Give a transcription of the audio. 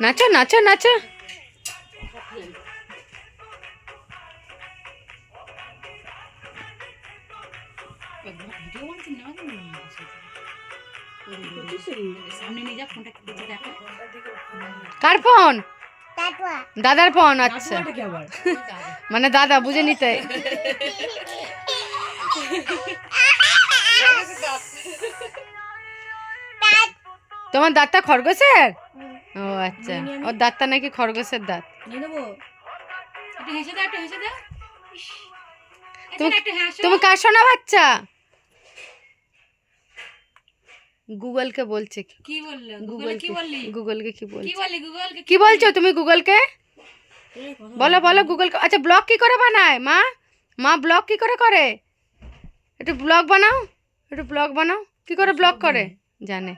নাচো নাচো নাচো। কার phone? দাদার phone আচ্ছা। মানে দাদা, বুঝে নিতে। তোমার দাঁতটা খরগোশের? ও আচ্ছা। ওর দাঁতটা নাকি খরগোশের দাঁত। তুমি কার শোনা বাচ্চা? গুগলকে বলছে। কি কি বলল? গুগল গুগলকে কি বললি? গুগলকে কি কি বলছে? বললি গুগল কি বলছো তুমি গুগলকে? বলো বলো গুগলকে। আচ্ছা ব্লগ কি করে বানায়? মা? মা ব্লগ কি করে করে? একটু ব্লগ বানাও। একটু ব্লগ বানাও। কি করে ব্লগ করে? জানে।